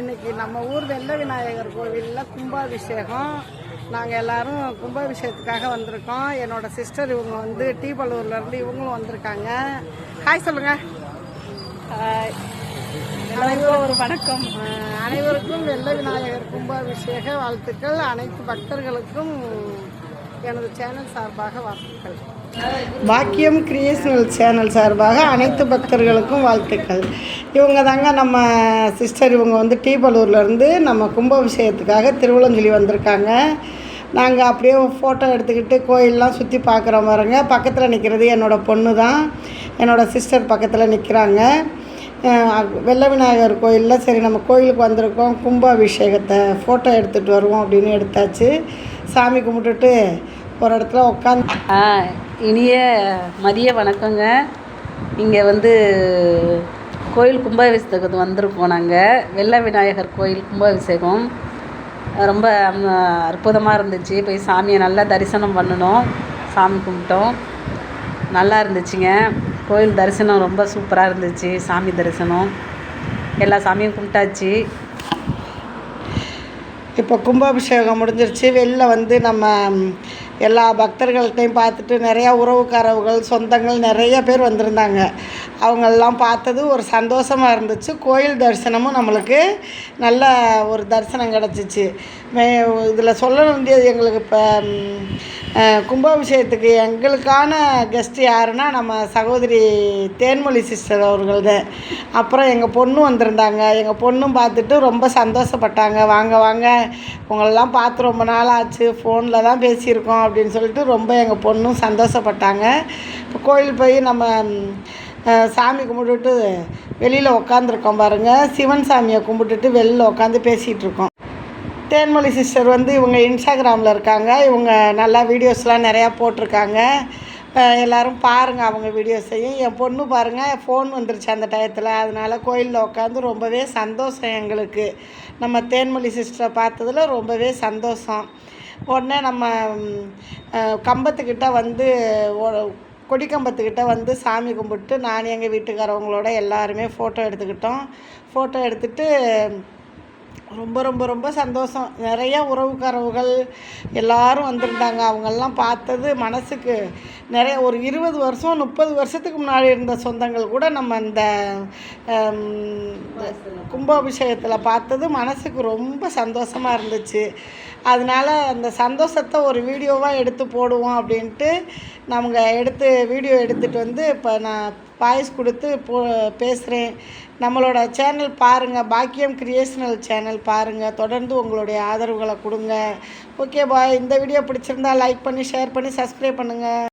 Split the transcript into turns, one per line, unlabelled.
இன்னைக்கு நம்ம ஊர் வெள்ள விநாயகர் கோவிலில் கும்பாபிஷேகம். நாங்கள் எல்லாரும் கும்பாபிஷேகத்துக்காக வந்திருக்கோம். என்னோட சிஸ்டர் இவங்க வந்து டீபலூர்ல இருந்து இவங்களும் வந்திருக்காங்க. ஹாய் சொல்லுங்க.
எல்லாருக்கும் ஒரு வணக்கம்.
அனைவருக்கும் வெள்ள விநாயகர் கும்பாபிஷேக வாழ்த்துக்கள். அனைத்து பக்தர்களுக்கும் எனது சேனல் சார்பாக வாழ்த்துக்கள். பாக்கியம் கிரியேஷனல் சேனல் சார்பாக அனைத்து பக்தர்களுக்கும் வாழ்த்துக்கள். இவங்க தாங்க நம்ம சிஸ்டர் இவங்க வந்து டீபலூர்லேருந்து நம்ம கும்பாபிஷேகத்துக்காக திருவள்ளஞ்சொலி வந்திருக்காங்க. நாங்கள் அப்படியே ஃபோட்டோ எடுத்துக்கிட்டு கோயிலெலாம் சுற்றி பார்க்குற மாதிரிங்க. பக்கத்தில் நிற்கிறது என்னோடய பொண்ணு தான் என்னோடய சிஸ்டர் பக்கத்தில் நிற்கிறாங்க வெள்ள விநாயகர் கோயிலில் சரி நம்ம கோயிலுக்கு வந்திருக்கோம். கும்பாபிஷேகத்தை ஃபோட்டோ எடுத்துகிட்டு வருவோம் அப்படின்னு எடுத்தாச்சு. சாமி கும்பிட்டுட்டு ஒரு இடத்துல உட்காந்து
இனிய மதிய வணக்கங்க. இங்கே வந்து கோயில் கும்பாபிஷேகத்துக்கு வந்திருக்கோம் நாங்கள் வெள்ள விநாயகர் கோயில் கும்பாபிஷேகம். ரொம்ப அற்புதமாக இருந்துச்சு. போய் சாமியை நல்லா தரிசனம் பண்ணணும். சாமி கும்பிட்டோம். நல்லா இருந்துச்சுங்க. கோயில் தரிசனம் ரொம்ப சூப்பராக இருந்துச்சு சாமி தரிசனம். எல்லா சாமியும் கும்பிட்டாச்சு.
இப்போ கும்பாபிஷேகம் முடிஞ்சிருச்சு. வெளில வந்து நம்ம எல்லா பக்தர்கள்ட்டையும் பார்த்துட்டு நிறையா உறவுக்காரவுகள் சொந்தங்கள் நிறைய பேர் வந்திருந்தாங்க. அவங்களெல்லாம் பார்த்தது ஒரு சந்தோஷமாக இருந்துச்சு. கோயில் தரிசனமும் நம்மளுக்கு நல்ல ஒரு தரிசனம் கிடச்சிச்சு. மே இதில் சொல்ல வேண்டியது எங்களுக்கு இப்போ கும்பாபிஷேகத்துக்கு எங்களுக்கான கெஸ்ட்டு யாருன்னா நம்ம சகோதரி தேன்மொழி சிஸ்டர் அவர்கள் தான் அப்புறம் எங்கள் பொண்ணும் வந்திருந்தாங்க. எங்கள் பொண்ணும் பார்த்துட்டு ரொம்ப சந்தோஷப்பட்டாங்க. வாங்க வாங்க உங்களெல்லாம் பார்த்து ரொம்ப நாள் ஆச்சு ஃபோனில் தான் பேசியிருக்கோம் அப்படின்னு சொல்லிட்டு ரொம்ப எங்கள் பொண்ணும் சந்தோஷப்பட்டாங்க. இப்போ கோயில் போய் நம்ம சாமி கும்பிட்டுட்டு வெளியில் உட்காந்துருக்கோம் பாருங்கள் சிவன் சாமியை கும்பிட்டுட்டு வெளியில் உட்காந்து பேசிகிட்டு இருக்கோம். தேன்மொழி சிஸ்டர் வந்து இவங்க இன்ஸ்டாகிராமில் இருக்காங்க. இவங்க நல்லா வீடியோஸ்லாம் நிறையா போட்டிருக்காங்க. எல்லோரும் பாருங்கள் அவங்க வீடியோஸையும். என் பொண்ணு பாருங்கள் ஃபோன் வந்துருச்சு அந்த டயத்தில். அதனால் கோயிலில் உட்காந்து ரொம்பவே சந்தோஷம் எங்களுக்கு. நம்ம தேன்மொழி சிஸ்டரை பார்த்ததுல ரொம்பவே சந்தோஷம். உடனே நம்ம கம்பத்துக்கிட்ட வந்து கொடிக்கம்பத்துக்கிட்ட வந்து சாமி கும்பிட்டு நான் எங்கள் வீட்டுக்காரவங்களோட எல்லாருமே ஃபோட்டோ எடுத்துக்கிட்டோம். ஃபோட்டோ எடுத்துகிட்டு ரொம்ப ரொம்ப ரொம்ப சந்தோஷம். நிறைய உறவுக்காரவுகள் எல்லாரும் வந்திருந்தாங்க. அவங்கெல்லாம் பார்த்தது மனசுக்கு நிறைய ஒரு இருபது வருஷம் முப்பது வருஷத்துக்கு முன்னாடி இருந்த சொந்தங்கள் கூட நம்ம இந்த கும்பாபிஷேகத்தில் பார்த்தது மனசுக்கு ரொம்ப சந்தோஷமாக இருந்துச்சு. அதனால அந்த சந்தோஷத்தை ஒரு வீடியோவாக எடுத்து போடுவோம் அப்படின்ட்டு நமக்கு எடுத்து வீடியோ எடுத்துகிட்டு வந்து இப்போ நான் வாய்ஸ் கொடுத்து போ பேசுகிறேன் நம்மளோட சேனல் பாருங்கள் பாக்கியம் கிரியேஷனல் சேனல் பாருங்கள் தொடர்ந்து உங்களுடைய ஆதரவுகளை கொடுங்க. ஓகே பாய் இந்த வீடியோ பிடிச்சிருந்தா லைக் பண்ணி ஷேர் பண்ணி சப்ஸ்கிரைப் பண்ணுங்கள்